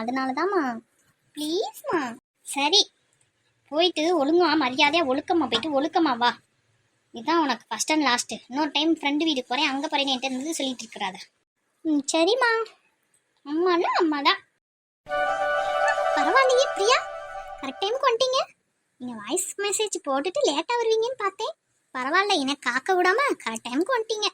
அதனால தாம்மா ப்ளீஸ்மா. சரி. போயிட்டு ஒழுங்கா மரியாதையாக ஒழுக்கமா போயிட்டு ஒழுக்கமா வா. இதுதான் உனக்கு ஃபஸ்ட் அண்ட் லாஸ்ட்டு இன்னொரு டைம் ஃப்ரெண்டு வீட்டுக்கு போகிறேன் அங்கே போகிறேன் என்கிட்ட இருந்து சொல்லிட்டு இருக்கிறாத. ம் சரிம்மா. அம்மானா அம்மா தான் பரவாயில்லையே பிரியா. கரெக்ட் டைமுக்கு வந்துட்டீங்க. நீங்கள் வாய்ஸ் மெசேஜ் போட்டுட்டு லேட்டாக வருவீங்கன்னு பார்த்தேன். பரவாயில்ல என்னை காக்க விடாம கரெக்ட் டைமுக்கு வந்துட்டீங்க.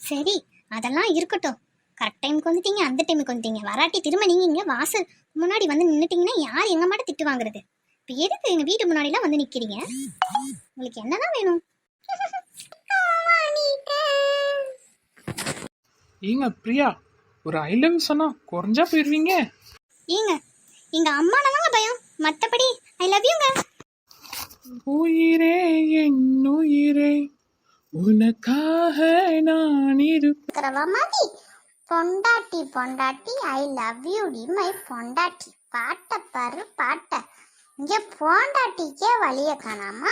சரி அதெல்லாம் இருக்கட்டும். கரெக்ட் டைமுக்கு வந்துட்டீங்க அந்த டைமுக்கு வந்துட்டீங்க. வராட்டி திரும்ப நீங்கள் இங்கே வாசல் முன்னாடி வந்து நின்றுட்டீங்கன்னா யார் எங்கள் மாட்ட திட்டு வாங்குறது? இப்போ எதுக்கு எங்கள் வீட்டு முன்னாடிலாம் வந்து நிற்கிறீங்க உங்களுக்கு என்னதான் வேணும்? ஏங்க பிரியா ஒரு ஐ லவ் சொன்னா குறைஞ்சா போயிருவீங்க? ஏங்க எங்கள் அம்மானதாங்க பயம். மற்றபடி ஐ லவ் யூங்க உயிரே என் உயிரே உனக்காக நான் இருக்கிறவ மாதிரி பொண்டாட்டி பொண்டாட்டி ஐ லவ் யூ டி மை பொண்டாட்டி. பாட்ட பாரு பாட்ட. இங்கே பொண்டாட்டிக்கே வழியை காணாம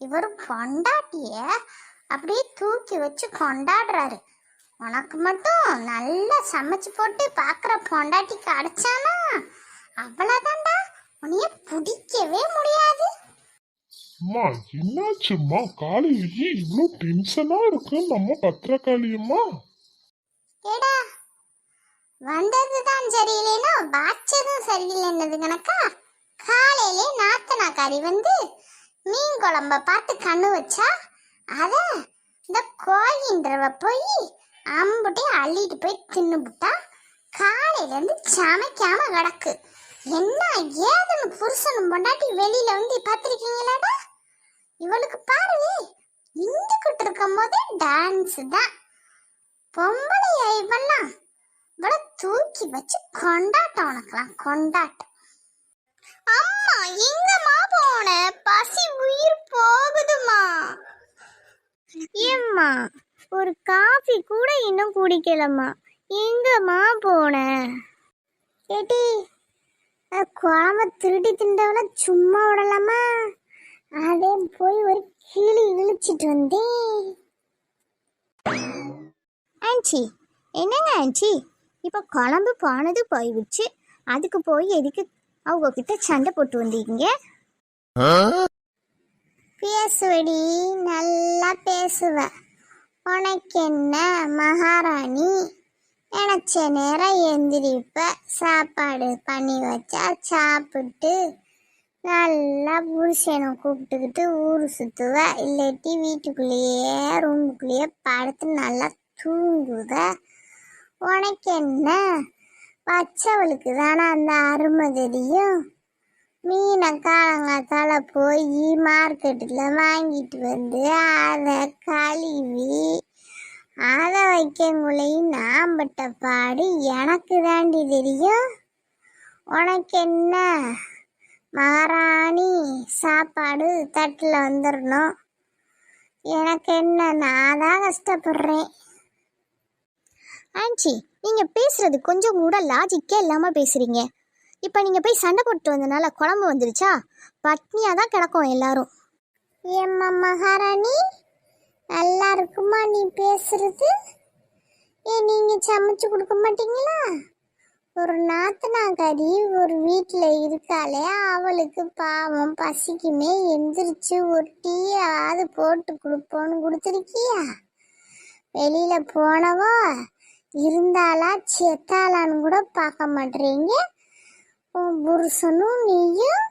இவர் பொண்டாட்டிய அப்படியே தூக்கி வச்சு கொண்டாடுறாரு. உனக்கு மட்டும் நல்லா சமைச்சு போட்டு பார்க்குற பொண்டாட்டிக்கு அடைச்சானா? அவ்வளோதான்டா உன்னைய பிடிக்கவே முடியாது. அம்மா என்னாச்சும்மா? காலையிலேயே இவ்வளோ டென்ஷனாக இருக்கு நம்ம பத்திரக்காளியம்மா ஏடா வந்ததுதான் சரியில்லைன்னா வாச்சதும் சரியில்லைன்னது கணக்கா? காலையிலே நாத்தனா கறி வந்து மீன் குழம்ப பார்த்து கண்ணு வச்சா அத இந்த கோயின்றவ போய் அம்புட்டே அள்ளிட்டு போய் தின்னுபுட்டா காலையில இருந்து சமைக்காம கிடக்கு. என்ன ஏதுன்னு புருஷனும் பொண்டாட்டி வெளியில வந்து பார்த்துருக்கீங்களாடா? இவளுக்கு பாரு இந்துக்கிட்டு இருக்கும் போதே டான்ஸ் தான். பொம்பளையா இவெல்லாம்? இவள தூக்கி வச்சு கொண்டாட்டம் உனக்கெல்லாம் கொண்டாட்டம் அம்மா எங்கம்மா போன? பசி உயிர் போகுதுமா ஏம்மா ஒரு காஃபி கூட இன்னும் குடிக்கலம்மா. எங்கம்மா போன? ஏட்டி குழம்ப திருடி திண்டவள சும்மா விடலாமா? அதே போய் ஒரு கிளி இழிச்சிட்டு வந்தேன். ஆன்ச்சி என்னங்க ஆன்ச்சி இப்போ குழம்பு போனது போய்விச்சு அதுக்கு போய் எதுக்கு அவங்க கிட்ட சண்டை போட்டு வந்தீங்க? பேசுவடி நல்லா பேசுவ. உனக்கு என்ன மகாராணி? நினச்ச நேரம் எந்திரிப்ப. சாப்பாடு பண்ணி வச்சா சாப்பிட்டு நல்லா புருஷனை கூப்பிட்டுக்கிட்டு ஊர் சுத்துவ. இல்லாட்டி வீட்டுக்குள்ளேயே ரூமுக்குள்ளேயே படுத்து நல்லா தூங்குத? உனக்கு என்ன வச்சவளுக்கு தானே அந்த அருமை தெரியும் மீனை காலங்காத்தால போய் மார்க்கெட்டில் வாங்கிட்டு வந்து அதை கழுவி அதை வைக்கங்குள்ளையும் நான் பட்ட பாடு எனக்கு தாண்டி தெரியும். உனக்கு என்ன மகாராணி சாப்பாடு தட்டில் வந்துடணும் எனக்கு என்ன நான் தான் கஷ்டப்படுறேன். ஆன்ச்சி நீங்கள் பேசுறது கொஞ்சம் கூட லாஜிக்கே இல்லாமல் பேசுகிறீங்க இப்போ நீங்கள் போய் சண்டை போட்டு வந்தனால குழம்பு வந்துருச்சா? பட்னியாக தான் கிடக்கும் எல்லாரும். ஏம்மா மகாராணி நல்லா இருக்குமா நீ பேசுறது? ஏன் நீங்கள் சமைச்சு கொடுக்க மாட்டீங்களா? ஒரு நாத்தனாக்காரி ஒரு வீட்டில் இருக்காளே அவளுக்கு பாவம் பசிக்குமே எந்திரிச்சு ஒரு டீயாவது போட்டு கொடுப்போன்னு கொடுத்துருக்கியா? வெளியில் போனவோ இருந்தாளா செத்தாளான்னு கூட பார்க்க மாட்டேறீங்க. உன் புருஷனும் நீயும்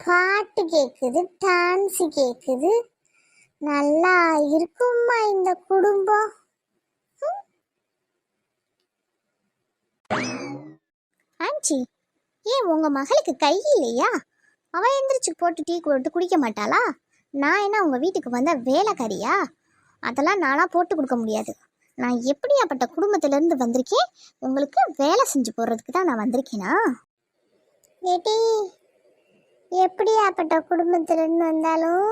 பாட்டு கேட்குது டான்ஸு கேட்குது நல்லா இருக்கும்மா இந்த குடும்பம். ஆன்ச்சி ஏன் உங்கள் மகளுக்கு கை இல்லையா? அவள் எந்திரிச்சு போட்டு டீ போட்டு குடிக்க மாட்டாளா? நான் என்ன உங்கள் வீட்டுக்கு வந்த வேலைக்காரியா? அதெல்லாம் நானாக போட்டு கொடுக்க முடியாது. நான் எப்படியாப்பட்ட குடும்பத்திலேருந்து வந்திருக்கேன்? உங்களுக்கு வேலை செஞ்சு போடுறதுக்கு தான் நான் வந்திருக்கேனா? ஏட்டி எப்படியாப்பட்ட குடும்பத்திலேருந்து வந்தாலும்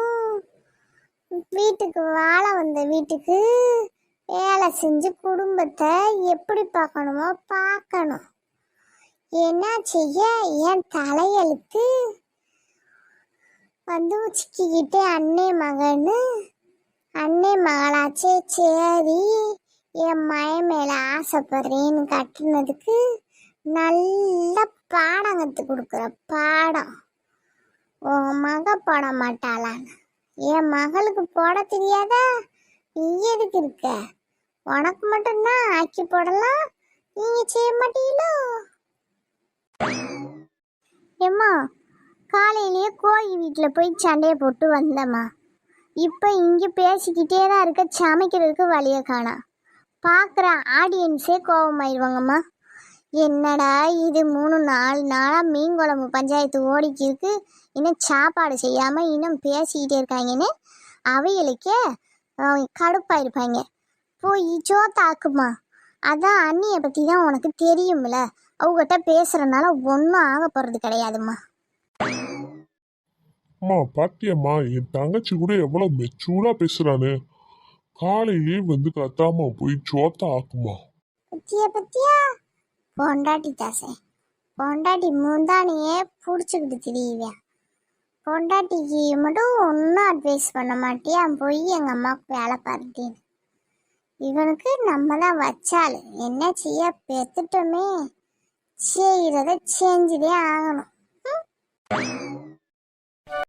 வீட்டுக்கு வாழ வந்த வீட்டுக்கு வேலை செஞ்சு குடும்பத்தை எப்படி பார்க்கணுமோ பார்க்கணும். என்ன செய்ய? என் தலையெழுத்து வந்து சிக்கிக்கிட்டு அண்ணே மகன்னு அண்ணே மகளாச்சே சரி. என் மய மேலே ஆசைப்படுறேன்னு கட்டினதுக்கு நல்லா பாடம் கற்று கொடுக்குற பாடம். உன் மக போட மாட்டாளான்னு. என் மகளுக்கு போட தெரியாதா? நீ எதுக்கு இருக்க? உனக்கு மட்டும்தான் ஆக்கி போடலாம்? நீங்கள் செய்ய மாட்டீங்களோ? ஏம்மா காலையிலேயே கோழி வீட்டில் போய் சண்டையை போட்டு வந்தம்மா. இப்போ இங்கே பேசிக்கிட்டே தான் இருக்க சமைக்கிறதுக்கு வழியை காணா. பார்க்குற ஆடியன்ஸே கோபமாயிடுவாங்கம்மா என்னடா இது மூணு நாலு நாளாக மீன் குழம்பு பஞ்சாயத்து ஓடிக்கு இருக்கு. இன்னும் சாப்பாடு செய்யாமல் இன்னும் பேசிக்கிட்டே இருக்காங்கன்னு அவைகளுக்கே அஹ், கடுப்பாயிருப்பாங்க. போய் சோத்தாக்குமா அதான் அண்ணியை பற்றி தான் உனக்கு தெரியும்ல. அவங்ககிட்ட பேசுகிறனால ஒன்றும் ஆக போகிறது கிடையாதும்மா. அம்மா பாத்தியம்மா என் தங்கச்சி கூட எவ்வளோ மெச்சூராக பேசுறான்னு காலையிலே வந்து கத்தாம போய் சோத்த ஆக்குமா? பத்தியா பத்தியா? பொண்டாட்டி தாசே. பொண்டாட்டி முந்தானியே பிடிச்சிக்கிட்டு திரியுவியா? பொண்டாட்டிக்கு மட்டும் ஒன்றும் அட்வைஸ் பண்ண மாட்டியா? போய் எங்கள் அம்மாவுக்கு வேலை பார்த்துட்டேன் இவனுக்கு நம்ம தான் வச்சாலு என்ன செய்ய? பெத்துட்டோமே. செய்கிறத செஞ்சுதே ஆகணும்.